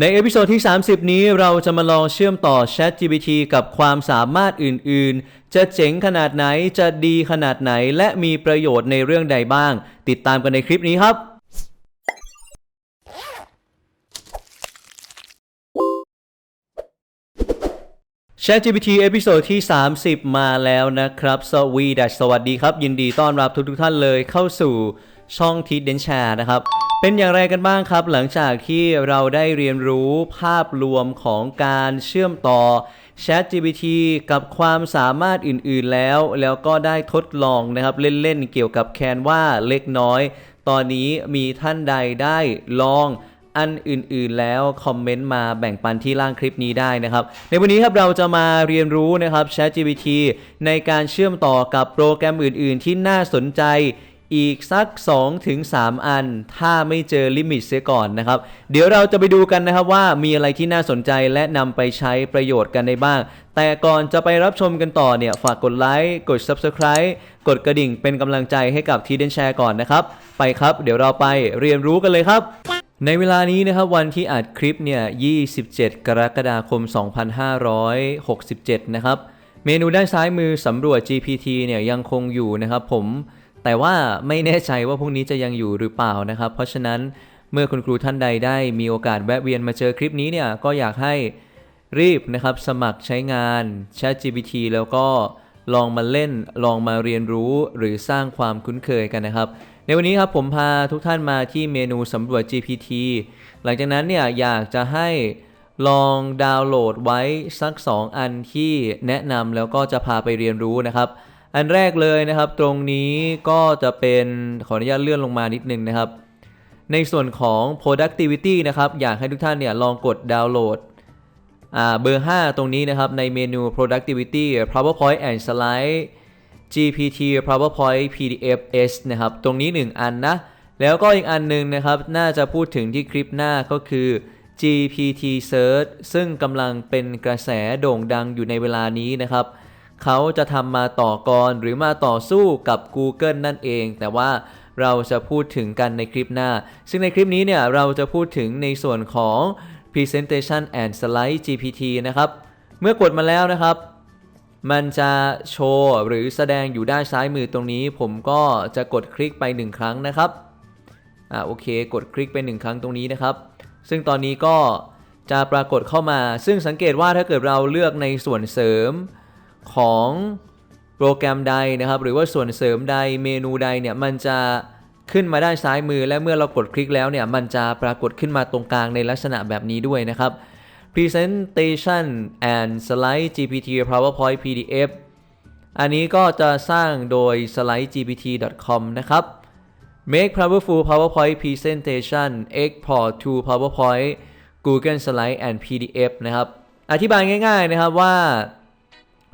ในเอพิโซดที่ 30 นี้เราจะมาลองเชื่อมต่อ ChatGPT กับความสามารถอื่น ๆ จะเจ๋งขนาดไหน จะดีขนาดไหน และมีประโยชน์ในเรื่องใดบ้าง ติดตามกันในคลิปนี้ครับ ChatGPT เอพิโซดที่ 30 มาแล้วนะครับ สวีดัสสวัสดีครับ ยินดีต้อนรับทุกๆท่านเลยเข้าสู่ช่องทีเดนแชร์นะครับ เป็นอย่างไรกันบ้างครับ หลังจากที่เราได้เรียนรู้ภาพรวมของการเชื่อมต่อ ChatGPT กับความสามารถอื่นๆแล้ว แล้วก็ได้ทดลองนะครับ เล่นๆเกี่ยวกับแคนวาเล็กน้อย ตอนนี้มีท่านใดได้ลองอันอื่นๆแล้วคอมเมนต์มาแบ่งปันที่ล่างคลิปนี้ได้นะครับ ในวันนี้ครับเราจะมาเรียนรู้นะครับ ChatGPT ในการเชื่อมต่อกับโปรแกรมอื่น ๆ ที่น่าสนใจ อีกสัก 2-3 อัน ถ้าไม่เจอลิมิตเสียก่อนนะครับ เดี๋ยวเราจะไปดูกันนะครับว่ามีอะไรที่น่าสนใจและนำไปใช้ประโยชน์กันได้บ้าง แต่ก่อนจะไปรับชมกันต่อเนี่ย ฝากกดไลค์ กด Subscribe กดกระดิ่งเป็นกำลังใจให้กับทีเดนแชร์ก่อนนะครับ ไปครับ เดี๋ยวเราไปเรียนรู้กันเลยครับในเวลานี้นะครับวันที่อัดคลิปเนี่ย 27 กรกฎาคม 2567 นะครับ เมนูด้านซ้ายมือสำรวจ GPT เนี่ยยังคงอยู่นะครับผม แต่ว่าไม่แน่ใจว่าพรุ่งนี้จะยังอยู่หรือเปล่านะครับ เพราะฉะนั้นเมื่อคุณครูท่านใดได้มีโอกาสแวะเวียนมาเจอคลิปนี้เนี่ยก็อยากให้รีบนะครับสมัครใช้งาน ChatGPT แล้วก็ลองมาเล่นลองมาเรียนรู้หรือสร้างความคุ้นเคยกันนะครับ ในวันนี้ครับผมพาทุกท่านมาที่เมนูสำรวจ GPT หลังจากนั้นเนี่ยอยากจะให้ลองดาวน์โหลดไว้สัก 2 อันที่แนะนำแล้วก็จะพาไปเรียนรู้นะครับ อันแรกเลยนะครับตรงนี้ก็จะเป็นขออนุญาตเลื่อนลงมานิดนึงนะครับ ในส่วนของ productivity นะครับอยากให้ทุกท่านเนี่ยลองกดดาวน์โหลดเบอร์ 5 ตรงนี้นะครับในเมนู productivity powerpoint and slide GPT powerpoint PDF S นะครับ ตรงนี้ 1 อันนะ แล้วก็อีกอันหนึงนะครับ น่าจะพูดถึงที่คลิปหน้าก็คือ GPT Search ซึ่งกำลังเป็นกระแสโด่งดังอยู่ในเวลานี้นะครับ เขาจะทำมาต่อกรหรือมาต่อสู้กับ Google นั่นเอง แต่ว่าเราจะพูดถึงกันในคลิปหน้า ซึ่งในคลิปนี้เนี่ยเราจะพูดถึงในส่วนของ Presentation and Slide GPT นะครับ เมื่อกดมาแล้วนะครับ มันจะโชว์หรือแสดงอยู่ด้านซ้ายมือตรงนี้ ผมก็จะกดคลิกไป 1 ครั้งนะครับอ่าโอเค กดคลิกไป 1 ครั้งตรงนี้นะครับ ซึ่งตอนนี้ก็จะปรากฏเข้ามา ซึ่งสังเกตว่าถ้าเกิดเราเลือกในส่วนเสริม ของโปรแกรมใดนะครับ หรือว่าส่วนเสริมใดเมนูใดเนี่ยมันจะขึ้นมาด้านซ้ายมือ และเมื่อเรากดคลิกแล้วเนี่ยมันจะปรากฏขึ้นมาตรงกลางในลักษณะแบบนี้ด้วยนะครับ Presentation and Slide GPT PowerPoint PDF อันนี้ก็จะสร้างโดย slidegpt.com นะครับ Make powerful PowerPoint presentation export to PowerPoint Google Slide and PDF นะครับ อธิบายง่าย ๆนะครับว่า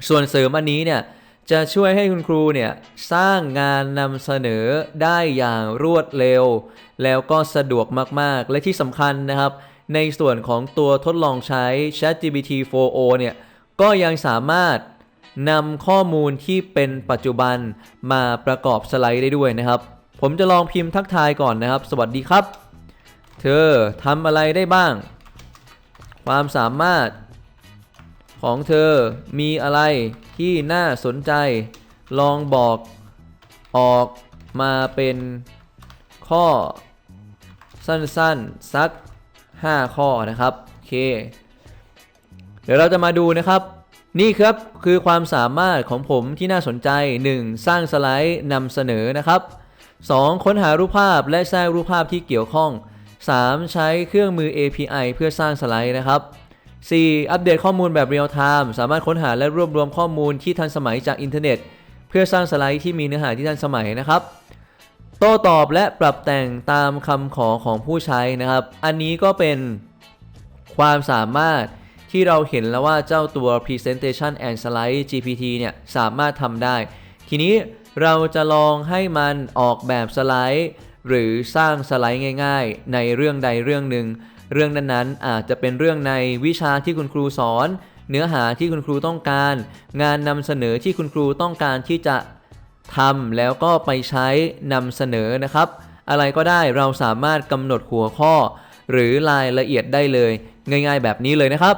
ส่วนเสริมอันนี้เนี่ยจะช่วยให้คุณครูเนี่ยสร้างงานนำเสนอได้อย่างรวดเร็ว แล้วก็สะดวกมากๆ และที่สำคัญนะครับ ในส่วนของตัวทดลองใช้ ChatGPT 4o เนี่ยก็ยังสามารถนำข้อมูลที่เป็นปัจจุบันมาประกอบสไลด์ได้ด้วยนะครับ ผมจะลองพิมพ์ทักทายก่อนนะครับ สวัสดีครับ เธอทำอะไรได้บ้าง ความสามารถ ของเธอมีอะไรที่น่าสนใจ ลองบอกออกมาเป็นข้อสั้นๆสัก 5 ข้อนะครับ โอเค เดี๋ยวเราจะมาดูนะครับ นี่ครับคือความสามารถของผมที่น่าสนใจ 1. สร้างสไลด์นำเสนอนะครับ 2. ค้นหารูปภาพและสร้างรูปภาพที่เกี่ยวข้อง 3. ใช้เครื่องมือ API เพื่อสร้างสไลด์นะครับ 4. อัปเดตข้อมูลแบบเรียลไทม์สามารถค้นหาและรวบรวมข้อมูลที่ทันสมัยจากอินเทอร์เน็ต เพื่อสร้างสไลด์ที่มีเนื้อหาที่ทันสมัยนะครับ โต้ตอบและปรับแต่งตามคำขอของผู้ใช้นะครับ อันนี้ก็เป็นความสามารถที่เราเห็นแล้วว่าเจ้าตัว Presentation and Slide GPT เนี่ยสามารถทำได้ ทีนี้เราจะลองให้มันออกแบบสไลด์ หรือสร้างสไลด์ง่าย ๆ ในเรื่องใดเรื่องหนึ่ง เรื่องนั้นๆ อาจจะเป็นเรื่องในวิชาที่คุณครูสอน เนื้อหาที่คุณครูต้องการ งานนำเสนอที่คุณครูต้องการที่จะทำแล้วก็ไปใช้นำเสนอนะครับ อะไรก็ได้เราสามารถกำหนดหัวข้อ หรือรายละเอียดได้เลย ง่ายๆ แบบนี้เลยนะครับ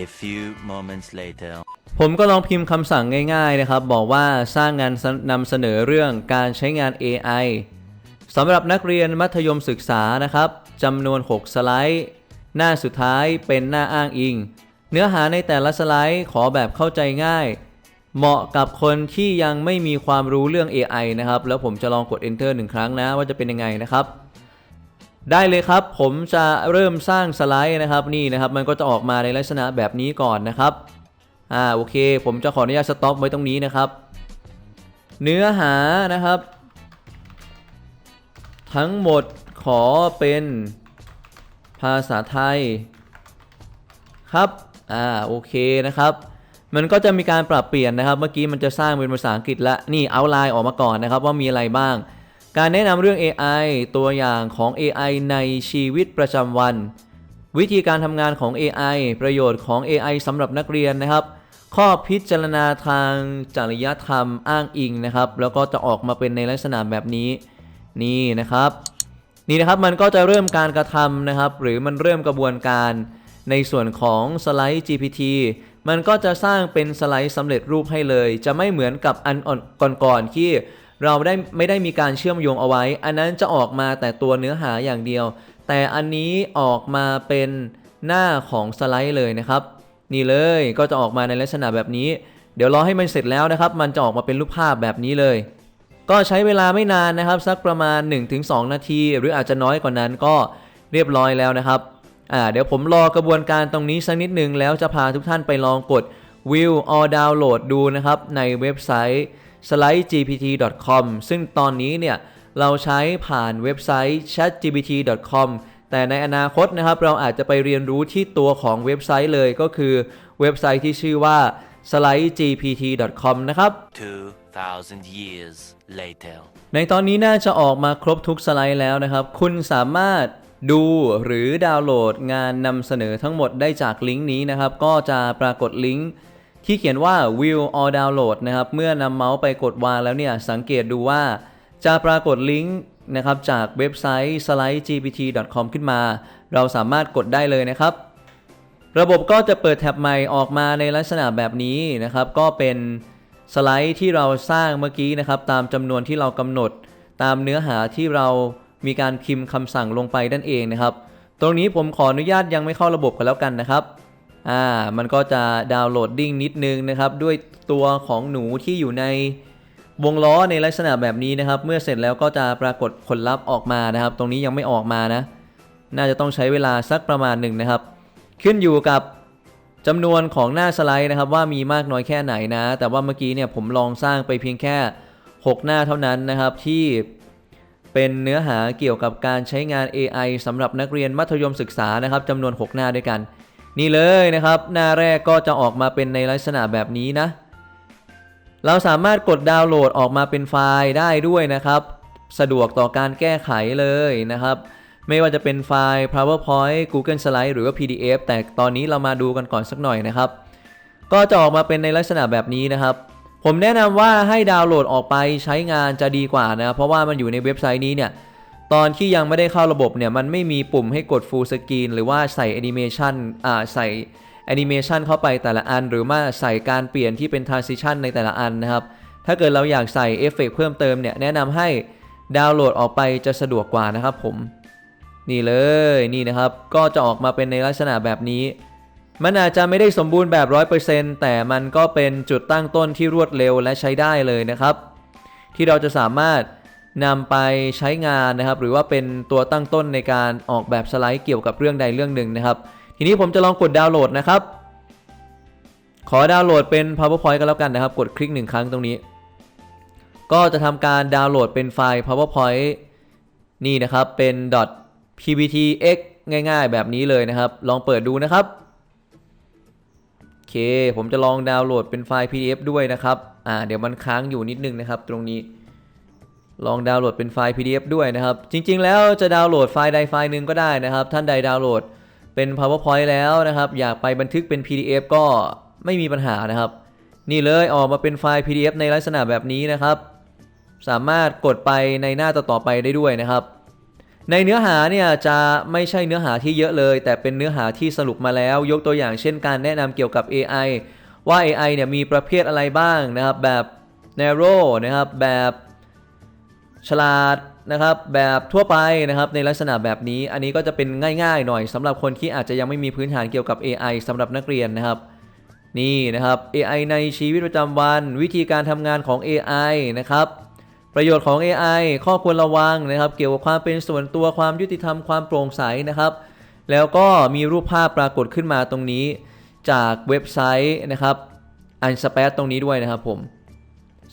A few moments later. ผมก็ลองพิมพ์คำสั่งง่าย ๆนะครับ บอกว่าสร้างงานนำเสนอเรื่องการใช้งาน AI สำหรับนักเรียนมัธยมศึกษานะครับ จำนวน 6 สไลด์ หน้าสุดท้ายเป็นหน้าอ้างอิง เนื้อหาในแต่ละสไลด์ขอแบบเข้าใจง่าย เหมาะกับคนที่ยังไม่มีความรู้เรื่อง AI นะครับ แล้วผมจะลองกด enter หนึ่งครั้งนะว่าจะเป็นยังไงนะครับได้เลยครับ ผมจะเริ่มสร้างสไลด์นะครับนี่นะครับ มันก็จะออกมาในลักษณะแบบนี้ก่อนนะครับอ่าโอเค ผมจะขออนุญาตสต็อปไว้ตรงนี้นะครับ เนื้อหานะครับ ทั้งหมด ขอเป็นภาษาไทยครับ อ่า โอเคนะครับ มันก็จะมีการปรับเปลี่ยนนะครับ เมื่อกี้มันจะสร้างเป็นภาษาอังกฤษและ นี่เอาไลน์ออกมาก่อนนะครับว่ามีอะไรบ้าง การแนะนำเรื่อง AI ตัวอย่างของ AI ในชีวิตประจำวัน วิธีการทำงานของ AI ประโยชน์ของ AI สำหรับนักเรียนนะครับ ข้อพิจารณาทางจริยธรรมอ้างอิงนะครับ แล้วก็จะออกมาเป็นในลักษณะแบบนี้ นี่นะครับ นี่นะครับมันก็จะเริ่มการกระทำนะครับ หรือมันเริ่มกระบวนการในส่วนของสไลด์ GPT มันก็จะสร้างเป็นสไลด์สำเร็จรูปให้เลย จะไม่เหมือนกับอันก่อนๆที่เราได้ไม่ได้มีการเชื่อมโยงเอาไว้ อันนั้นจะออกมาแต่ตัวเนื้อหาอย่างเดียว แต่อันนี้ออกมาเป็นหน้าของสไลด์เลยนะครับ นี่เลยก็จะออกมาในลักษณะแบบนี้ เดี๋ยวรอให้มันเสร็จแล้วนะครับ มันจะออกมาเป็นรูปภาพแบบนี้เลย ก็ใช้เวลาไม่นานนะครับ สักประมาณ 1-2 นาที หรืออาจจะน้อยกว่านั้นก็เรียบร้อยแล้วนะครับอ่าเดี๋ยวผมรอกระบวนการตรงนี้สักนิดหนึ่งแล้วจะพาทุกท่านไปลองกด view or download ดูนะครับ ในเว็บไซต์ slidegpt.com ซึ่งตอนนี้เนี่ยเราใช้ผ่านเว็บไซต์ chatgpt.com แต่ในอนาคตนะครับ เราอาจจะไปเรียนรู้ที่ตัวของเว็บไซต์เลยก็คือเว็บไซต์ที่ชื่อว่า slidegpt.com นะครับ 2,000 years later. ในตอนนี้น่าจะออกมาครบทุกสไลด์แล้วนะครับ คุณสามารถดูหรือดาวน์โหลดงานนำเสนอทั้งหมดได้จากลิงก์นี้นะครับ ก็จะปรากฏลิงก์ที่เขียนว่า view or download นะครับ เมื่อนำเมาส์ไปกดวางแล้วเนี่ย สังเกตดูว่าจะปรากฏลิงก์นะครับจากเว็บไซต์ slidegpt.com ขึ้นมา เราสามารถกดได้เลยนะครับ ระบบก็จะเปิดแท็บใหม่ออกมาในลักษณะแบบนี้นะครับ ก็เป็น สไลด์ที่เราสร้างเมื่อกี้นะครับ ตามจำนวนที่เรากำหนด ตามเนื้อหาที่เรามีการพิมพ์คำสั่งลงไปนั่นเองนะครับ ตรงนี้ผมขออนุญาตยังไม่เข้าระบบกันแล้วกันนะครับอ่ามันก็จะดาวน์โหลดดิ้งนิดนึงนะครับ ด้วยตัวของหนูที่อยู่ในวงล้อในลักษณะแบบนี้นะครับ เมื่อเสร็จแล้วก็จะปรากฏผลลัพธ์ออกมานะครับ ตรงนี้ยังไม่ออกมานะ น่าจะต้องใช้เวลาสักประมาณหนึ่งนะครับ ขึ้นอยู่กับ จำนวนของหน้าสไลด์นะครับว่ามีมากน้อยแค่ไหนนะ แต่ว่าเมื่อกี้เนี่ยผมลองสร้างไปเพียงแค่ 6 หน้าเท่านั้นนะครับที่เป็นเนื้อหาเกี่ยวกับการใช้งาน AI สำหรับนักเรียนมัธยมศึกษานะครับจำนวน 6 หน้าด้วยกัน นี่เลยนะครับ หน้าแรกก็จะออกมาเป็นในลักษณะแบบนี้นะ เราสามารถกดดาวน์โหลดออกมาเป็นไฟล์ได้ด้วยนะครับ สะดวกต่อการแก้ไขเลยนะครับ ไม่ว่าจะเป็นไฟล์ PowerPoint Google Slide หรือว่า PDF แต่ตอนนี้เรามาดูกันก่อนสักหน่อยนะครับ ก็จะออกมาเป็นในลักษณะแบบนี้นะครับ ผมแนะนำว่าให้ดาวน์โหลดออกไปใช้งานจะดีกว่านะ เพราะว่ามันอยู่ในเว็บไซต์นี้เนี่ยตอนที่ยังไม่ได้เข้าระบบเนี่ยมันไม่มีปุ่มให้กด Full Screen หรือว่าใส่แอนิเมชันอ่าใส่แอนิเมชันเข้าไปแต่ละอัน หรือว่าใส่การเปลี่ยนที่เป็น Transition ในแต่ละอันนะครับ ถ้าเกิดเราอยากใส่เอฟเฟกต์เพิ่มเติมเนี่ยแนะนำให้ดาวน์โหลดออกไปจะสะดวกกว่านะครับผม นี่เลยนี่นะครับ ก็จะออกมาเป็นในลักษณะแบบนี้ มันอาจจะไม่ได้สมบูรณ์แบบ 100%แต่มันก็เป็นจุดตั้งต้นที่รวดเร็วและใช้ได้เลยนะครับ ที่เราจะสามารถนำไปใช้งานนะครับ หรือว่าเป็นตัวตั้งต้นในการออกแบบสไลด์เกี่ยวกับเรื่องใดเรื่องหนึ่งนะครับ ทีนี้ผมจะลองกดดาวน์โหลดนะครับ ขอดาวน์โหลดเป็น PowerPoint กันแล้วกันนะครับ กดคลิกหนึ่งครั้งตรงนี้ ก็จะทำการดาวน์โหลดเป็นไฟล์ PowerPoint นี่นะครับเป็น .pbtx ง่ายๆ แบบนี้เลยนะครับ ลองเปิดดูนะครับ โอเค ผมจะลองดาวน์โหลดเป็นไฟล์ PDF ด้วยนะครับ อ่า เดี๋ยวมันค้างอยู่นิดนึงนะครับ ตรงนี้ ลองดาวน์โหลดเป็นไฟล์ PDF ด้วยนะครับ จริง ๆ แล้วจะดาวน์โหลดไฟล์ใดไฟล์หนึ่งก็ได้นะครับ ท่านใดดาวน์โหลดเป็น PowerPoint แล้วนะครับ อยากไปบันทึกเป็น PDF ก็ไม่มีปัญหานะครับ นี่เลยออกมาเป็นไฟล์ PDF ในลักษณะแบบนี้นะครับ สามารถกดไปในหน้าต่อๆไปได้ด้วยนะครับ ในเนื้อหาเนี่ยจะไม่ใช่เนื้อหาที่เยอะเลย แต่เป็นเนื้อหาที่สรุปมาแล้ว ยกตัวอย่างเช่นการแนะนำเกี่ยวกับ AI ว่า AI เนี่ยมีประเภทอะไรบ้างนะครับ แบบ narrow นะครับ แบบฉลาดนะครับแบบทั่วไปนะครับในลักษณะแบบนี้อันนี้ก็จะเป็นง่ายๆหน่อยสำหรับคนที่อาจจะยังไม่มีพื้นฐานเกี่ยวกับ AI สำหรับนักเรียนนะครับ นี่นะครับ AI ในชีวิตประจำวัน วิธีการทำงานของ AI นะครับ ประโยชน์ของ AI ข้อควรระวังนะครับ เกี่ยวกับความเป็นส่วนตัวความยุติธรรมความโปร่งใสนะครับ แล้วก็มีรูปภาพปรากฏขึ้นมาตรงนี้จากเว็บไซต์นะครับอันสเปซตรงนี้ด้วยนะครับผม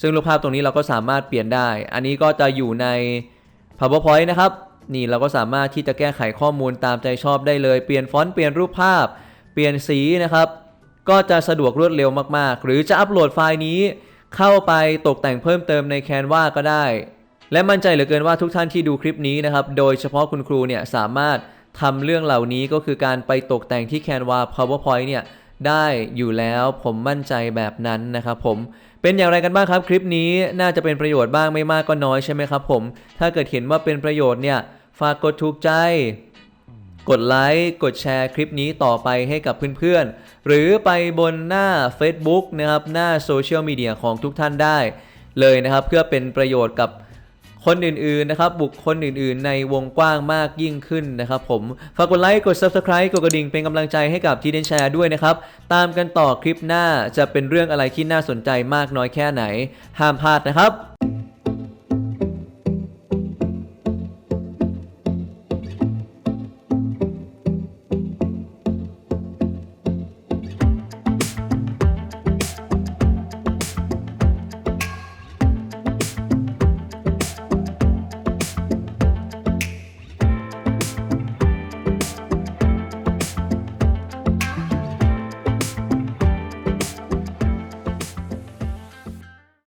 ซึ่งรูปภาพตรงนี้เราก็สามารถเปลี่ยนได้ อันนี้ก็จะอยู่ใน PowerPoint นะครับ นี่เราก็สามารถที่จะแก้ไขข้อมูลตามใจชอบได้เลย เปลี่ยนฟอนต์เปลี่ยนรูปภาพ เปลี่ยนสีนะครับ ก็จะสะดวกรวดเร็วมากๆ หรือจะอัปโหลดไฟล์นี้ เข้าไปตกแต่งเพิ่มเติมใน Canva ก็ได้ และมั่นใจเหลือเกินว่าทุกท่านที่ดูคลิปนี้นะครับ โดยเฉพาะคุณครูเนี่ยสามารถทำเรื่องเหล่านี้ก็คือการไปตกแต่งที่ Canva PowerPoint เนี่ยได้อยู่แล้วผมมั่นใจแบบนั้นนะครับผมเป็นอย่างไรกันบ้างครับ คลิปนี้น่าจะเป็นประโยชน์บ้างไม่มากก็น้อยใช่ไหมครับผม ถ้าเกิดเห็นว่าเป็นประโยชน์เนี่ยฝากกดถูกใจ กดไลค์กดแชร์คลิปนี้ต่อไปให้กับเพื่อนๆ หรือไปบนหน้า Facebook นะครับหน้าโซเชียลมีเดียของทุกท่านได้เลยนะครับ เพื่อเป็นประโยชน์กับคนอื่นๆนะครับ บุคคลอื่นๆ ในวงกว้างมากยิ่งขึ้นนะครับผม ฝากกดไลค์กด Subscribe กดกระดิ่งเป็นกำลังใจให้กับทีเดนแชร์ด้วยนะครับ ตามกันต่อคลิปหน้าจะเป็นเรื่องอะไรที่น่าสนใจมากน้อยแค่ไหน ห้ามพลาดนะครับ